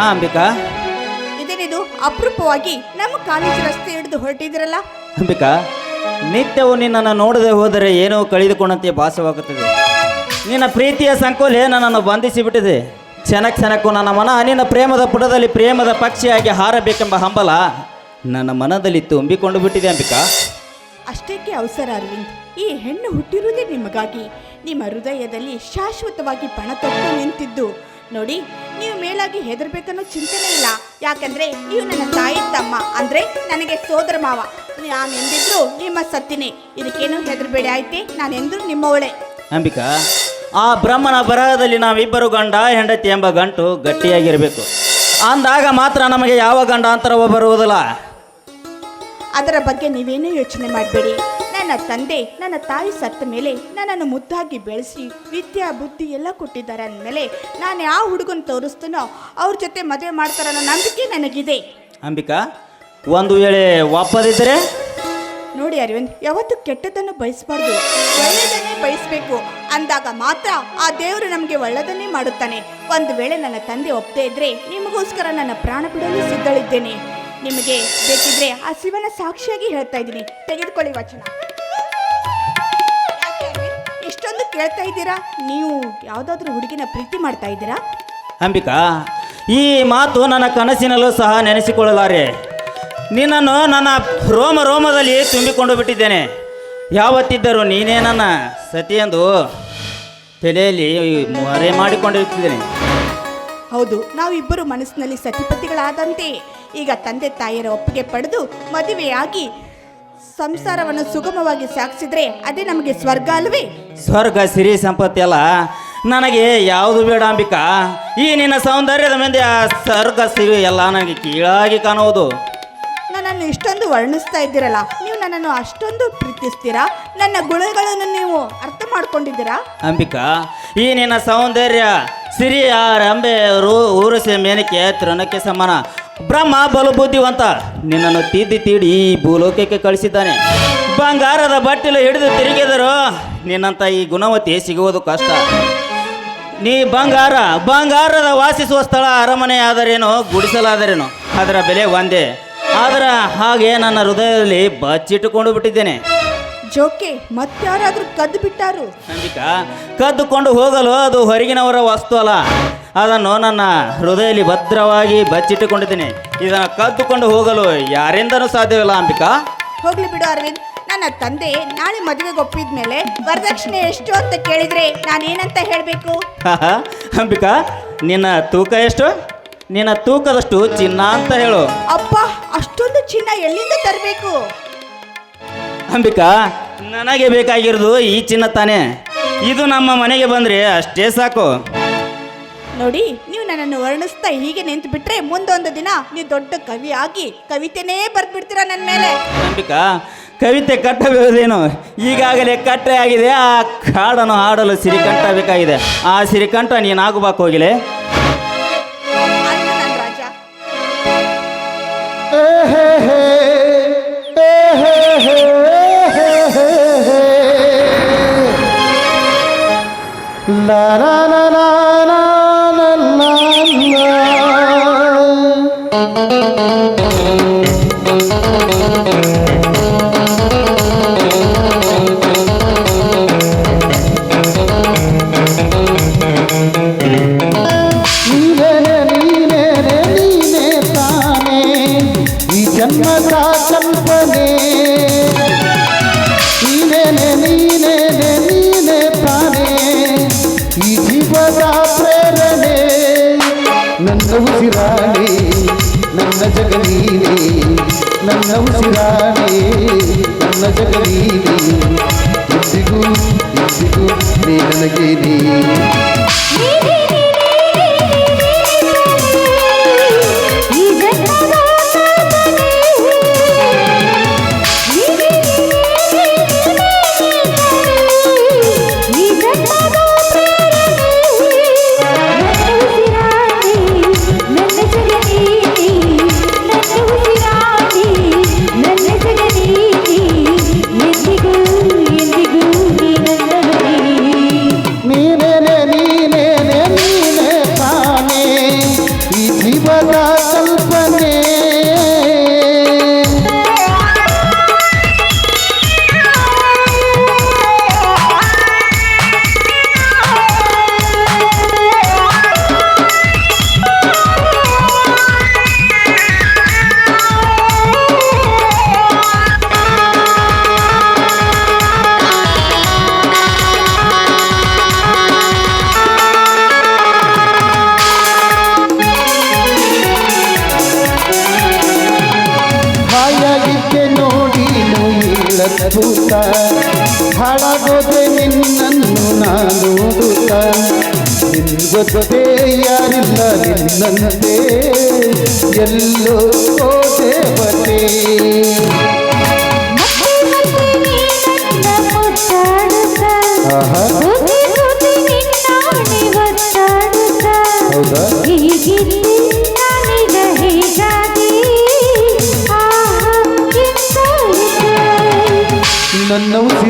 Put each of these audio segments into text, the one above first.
ಹಾ ಅಂಬಿಕಾ. ಇದೇನಿದು? ಅಪರೂಪವಾಗಿ ನಮ್ಮ ಕಾಲೇಜು ರಸ್ತೆ ಹಿಡಿದು ಹೊರಟಿದ್ರಲ್ಲ ಅಂಬಿಕಾ ನಿತ್ಯವೂ ನಿನ್ನನ್ನು ನೋಡದೆ ಹೋದರೆ ಏನೋ ಕಳೆದುಕೊಂಡಂತೆ ಭಾಸವಾಗುತ್ತದೆ. ನಿನ್ನ ಪ್ರೀತಿಯ ಸಂಕೋಲೆ ನನ್ನನ್ನು ಬಂಧಿಸಿಬಿಟ್ಟಿದೆ. ಕ್ಷಣ ಕ್ಷಣಕ್ಕೂ ನನ್ನ ಮನ ನಿನ್ನ ಪ್ರೇಮದ ಪುಟದಲ್ಲಿ ಪ್ರೇಮದ ಪಕ್ಷಿಯಾಗಿ ಹಾರಬೇಕೆಂಬ ಹಂಬಲ ನನ್ನ ಮನದಲ್ಲಿ ತುಂಬಿಕೊಂಡು ಬಿಟ್ಟಿದೆ ಅಂಬಿಕಾ. ಅಷ್ಟಕ್ಕೆ ಅವಸರ ಅರವಿಂದ್. ಈ ಹೆಣ್ಣು ಹುಟ್ಟಿರುವುದೇ ನಿಮಗಾಗಿ. ನಿಮ್ಮ ಹೃದಯದಲ್ಲಿ ಶಾಶ್ವತವಾಗಿ ಪಣ ತೊಟ್ಟು ನಿಂತಿದ್ದು. ನೋಡಿ ನೀವು ಮೇಲಾಗಿ ಹೆದರ್ಬೇಕನ್ನೋ ಚಿಂತನೆ ಇಲ್ಲ. ಯಾಕಂದ್ರೆ ನೀವು ನನ್ನ ತಾಯಿ ತಮ್ಮ. ಅಂದ್ರೆ ನನಗೆ ಸೋದರ ಮಾವ. ನಾನು ಎಂದಿದ್ರು ನಿಮ್ಮ ಸತ್ತಿನಿ. ಇದಕ್ಕೇನು ಹೆದರ್ಬೇಡಿ ಆಯ್ತೆ? ನಿಮ್ಮ ನಿಮ್ಮವಳೆ. ಅಂಬಿಕಾ ಆ ಬ್ರಹ್ಮನ ಬರಹದಲ್ಲಿ ನಾವಿಬ್ಬರು ಗಂಡ ಹೆಂಡತಿ ಎಂಬ ಗಂಟು ಗಟ್ಟಿಯಾಗಿರಬೇಕು. ಅಂದಾಗ ಮಾತ್ರ ನಮಗೆ ಯಾವ ಗಂಡ ಗಂಡಾಂತರವೂ ಬರುವುದಿಲ್ಲ. ಅದರ ಬಗ್ಗೆ ನೀವೇನೂ ಯೋಚನೆ ಮಾಡಬೇಡಿ. ನನ್ನ ತಂದೆ ನನ್ನ ತಾಯಿ ಸತ್ತ ಮೇಲೆ ನನ್ನನ್ನು ಮುದ್ದಾಗಿ ಬೆಳೆಸಿ ವಿದ್ಯಾ ಬುದ್ಧಿ ಎಲ್ಲ ಕೊಟ್ಟಿದ್ದಾರೆ ಅಂದಮೇಲೆ ನಾನು ಯಾವ ಹುಡುಗನ ತೋರಿಸ್ತೀನೋ ಅವ್ರ ಜೊತೆ ಮದುವೆ ಮಾಡ್ತಾರನ್ನೋ ನಂಬಿಕೆ ನನಗಿದೆ. ಅಂಬಿಕಾ ಒಂದು ವೇಳೆ ವಾಪದಿದ್ದರೆ ನೋಡಿ ಅರವಿಂದ್ ಯಾವತ್ತು ಕೆಟ್ಟದನ್ನು ಬಯಸಬಾರ್ದು. ಒಳ್ಳೆಯದನ್ನೇ ಬಯಸಬೇಕು. ಅಂದಾಗ ಮಾತ್ರ ಆ ದೇವರು ನಮಗೆ ಒಳ್ಳೆಯದನ್ನೇ ಮಾಡುತ್ತಾನೆ. ಒಂದು ವೇಳೆ ನನ್ನ ತಂದೆ ಒಪ್ಪದೇ ಇದ್ರೆ ನಿಮಗೋಸ್ಕರ ನನ್ನ ಪ್ರಾಣ ಬಿಡಲು ಸಿದ್ಧಳಿದ್ದೇನೆ. ನಿಮಗೆ ಬೇಕಿದ್ರೆ ಆ ಶಿವನ ಸಾಕ್ಷಿಯಾಗಿ ಹೇಳ್ತಾ ಇದ್ದೀನಿ. ತೆಗೆದುಕೊಳ್ಳಿ ವಚನ? ಇಷ್ಟೊಂದು ಕೇಳ್ತಾ ಇದ್ದೀರಾ? ನೀವು ಯಾವುದಾದ್ರೂ ಹುಡುಗಿನ ಪ್ರೀತಿ ಮಾಡ್ತಾ ಇದ್ದೀರಾ? ಅಂಬಿಕಾ ಈ ಮಾತು ನನ್ನ ಕನಸಿನಲ್ಲೂ ಸಹ ನೆನೆಸಿಕೊಳ್ಳಲಾರೆ. ನಿನ್ನನ್ನು ನನ್ನ ರೋಮ ರೋಮದಲ್ಲಿ ತುಂಬಿಕೊಂಡು ಬಿಟ್ಟಿದ್ದೇನೆ. ಯಾವತ್ತಿದ್ದರೂ ನೀನೇ ನನ್ನ ಸತಿಯೆಂದು ತಲೆಯಲ್ಲಿ ಮರೆ ಮಾಡಿಕೊಂಡಿರುತ್ತಿದ್ದೇನೆ. ಹೌದು ನಾವಿಬ್ಬರು ಮನಸ್ಸಿನಲ್ಲಿ ಸತಿಪತಿಗಳಾದಂತೆ. ಈಗ ತಂದೆ ತಾಯಿಯರ ಒಪ್ಪಿಗೆ ಪಡೆದು ಮದುವೆಯಾಗಿ ಸಂಸಾರವನ್ನು ಸುಗಮವಾಗಿ ಸಾಗಿಸಿದ್ರೆ ಅದೇ ನಮಗೆ ಸ್ವರ್ಗ ಅಲ್ವೇ? ಸ್ವರ್ಗ ಸಿರಿ ಸಂಪತ್ತಿ ಅಲ್ಲ ನನಗೆ ಯಾವುದು ಬೇಡ ಅಂಬಿಕಾ? ಈ ನಿನ್ನ ಸೌಂದರ್ಯದ ಮುಂದೆ ಆ ಸ್ವರ್ಗ ಸಿರಿ ಎಲ್ಲ ನನಗೆ ಕೀಳಾಗಿ ಕಾಣುವುದು. ನನ್ನನ್ನು ಇಷ್ಟೊಂದು ವರ್ಣಿಸ್ತಾ ಇದ್ದೀರಲ್ಲ ನೀವು ನನ್ನನ್ನು ಅಷ್ಟೊಂದು ಪ್ರೀತಿಸ್ತೀರಾ? ನನ್ನ ಗುಣಗಳನ್ನು ನೀವು ಅರ್ಥ ಮಾಡ್ಕೊಂಡಿದ್ದೀರಾ? ಅಂಬಿಕಾ ಈ ನಿನ್ನ ಸೌಂದರ್ಯ ಸಿರಿ ಆ ರಂಬೆ ಊರು ಊರಸೆ ಮೇನಕ್ಕೆ ತೃಣಕ್ಕೆ ಸಮಾನ. ಬ್ರಹ್ಮ ಬಲು ಬುದ್ಧಿವಂತ, ನಿನ್ನನ್ನು ತಿದ್ದಿ ತೀಡಿ ಭೂಲೋಕಕ್ಕೆ ಕಳಿಸಿದ್ದಾನೆ. ಬಂಗಾರದ ಬಟ್ಟಲು ಹಿಡಿದು ತಿರುಗಿದರು ನಿನ್ನಂಥ ಈ ಗುಣವತಿ ಸಿಗುವುದು ಕಷ್ಟ. ನೀ ಬಂಗಾರ, ಬಂಗಾರದ ವಾಸಿಸುವ ಸ್ಥಳ ಅರಮನೆ ಆದರೇನೋ ಗುಡಿಸಲಾದರೇನೋ, ಅದರ ಬೆಲೆ ಒಂದೇ. ಆದರೆ ಹಾಗೆ ನನ್ನ ಹೃದಯದಲ್ಲಿ ಬಚ್ಚಿಟ್ಟುಕೊಂಡು ಬಿಟ್ಟಿದ್ದೇನೆ. ಜೋಕೆ ಮತ್ತಾರಾದ್ರೂ ಕದ್ದು ಬಿಟ್ಟಾರು? ಅಂಬಿಕಾ ಕದ್ದುಕೊಂಡು ಹೋಗಲು ಅದು ಹೊರಗಿನವರ ವಸ್ತು ಅಲ್ಲ. ಅದನ್ನು ನನ್ನ ಹೃದಯದಲ್ಲಿ ಭದ್ರವಾಗಿ ಬಚ್ಚಿಟ್ಟುಕೊಂಡಿದ್ದೀನಿ. ಇದನ್ನು ಕದ್ದುಕೊಂಡು ಹೋಗಲು ಯಾರಿಂದನೂ ಸಾಧ್ಯವಿಲ್ಲ ಅಂಬಿಕಾ. ಹೋಗ್ಲಿ ಬಿಡು ಅರವಿಂದ್. ನನ್ನ ತಂದೆ ನಾಳೆ ಮದುವೆಗೆ ಒಪ್ಪಿದ ಮೇಲೆ ವರದಕ್ಷಿಣೆ ಎಷ್ಟು ಅಂತ ಕೇಳಿದ್ರೆ ನಾನೇನಂತ ಹೇಳಬೇಕು? ಹಾಹಾ, ಅಂಬಿಕಾ ನಿನ್ನ ತೂಕ ಎಷ್ಟು? ನಿನ್ನ ತೂಕದಷ್ಟು ಚಿನ್ನ ಅಂತ ಹೇಳು. ಅಪ್ಪ ಅಷ್ಟೊಂದು ಚಿನ್ನ ಎಲ್ಲಿಂದ ತರಬೇಕು? ಅಂಬಿಕಾ ನನಗೆ ಬೇಕಾಗಿರೋದು ಈ ಚಿನ್ನ ತಾನೇ. ಇದು ನಮ್ಮ ಮನೆಗೆ ಬಂದ್ರೆ ಅಷ್ಟೇ ಸಾಕು. ನೋಡಿ ನೀವು ನನ್ನನ್ನು ವರ್ಣಿಸ್ತಾ ಹೀಗೆ ನಿಂತು ಬಿಟ್ರೆ ಮುಂದೊಂದು ದಿನ ನೀವು ದೊಡ್ಡ ಕವಿ ಆಗಿ ಕವಿತೆನೇ ಬರ್ದ್ಬಿಡ್ತೀರಾ ನನ್ನ ಮೇಲೆ? ಅಂಬಿಕಾ ಕವಿತೆ ಕಟ್ಟಬೇಕೇನು? ಈಗಾಗಲೇ ಕಟ್ಟೆ ಆಗಿದೆ ಆ ಹಾಡನ್ನು ಹಾಡಲು ಸಿರಿಕಂಠ ಬೇಕಾಗಿದೆ. ಆ ಸಿರಿಕಂಠ ನೀನಾಗಬೇಕು ಹೋಗಿಲೆ. La la la la ಉಸಿರಾಣೆ ನನ್ನ ಜಗಲೀನೆ ನನ್ನ ಉಸಿರಾಣೆ ನನ್ನ ಜಗಲೀನೆ ಎಂದಿಗೂ ಎಂದಿಗೂ ನೀ ನನಗೆ ನೀ ಊಟ ಹಾಳಾಗೋದೆ ನಿನ್ನನ್ನು ನಾನು ಊಟ ನಿನ್ಗೊತ್ತದೆ ಯಾರಿಲ್ಲ ನಿನ್ನಂತೆ. ಎಲ್ಲೋ ದೇವತೆ. ಆಹಾ.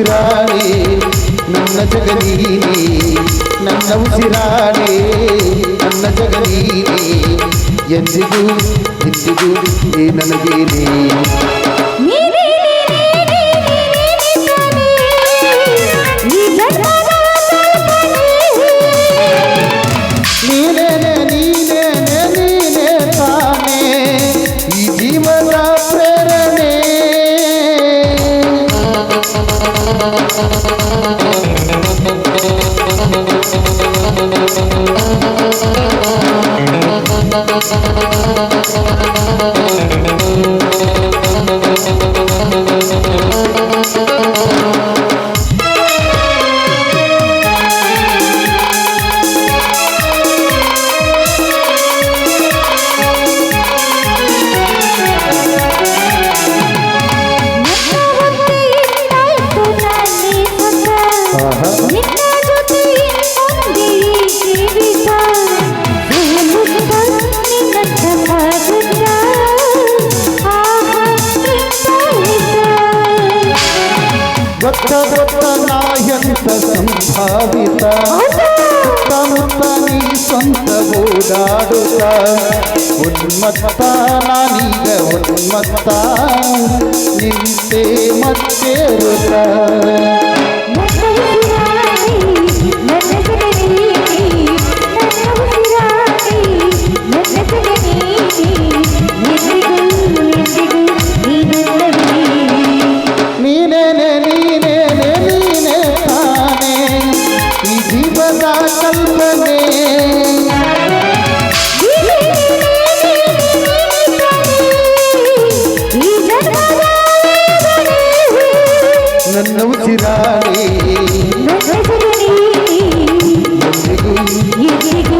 ನನ್ನ ಉಸಿರಾಣೆ ನನ್ನ ಜಗನೀನೆ ನನ್ನ ಉಸಿರಾಣೆ ನನ್ನ ಜಗನೀನೆ ಎಂದಿಗೂ ಎಂದಿಗೂ ಏ ನನಗೇನೆ ನೀನೇನೆ ನೀನೇನೆ ನೀನೇ ತಾನೇ ಈ ಜೀವನ ಆಹಾ ಗೊತ್ತ ಗೊತ್ತ ನಾಯಂತ ಸಂಭಾವಿತ ಸುತ್ತಮುತ್ತ ನೀ ಸ್ವಂತ ಓಡಾಡುತ್ತ ಉನ್ಮತ್ತ ನಾನೀಗ ಉನ್ಮತ್ತ ನಿಂತೆ ನೀನೇನೆ ಕಲ್ಪನೆ ನನ್ನ ಉಸಿರಾಣಿ. ಎಂದಿಗೂ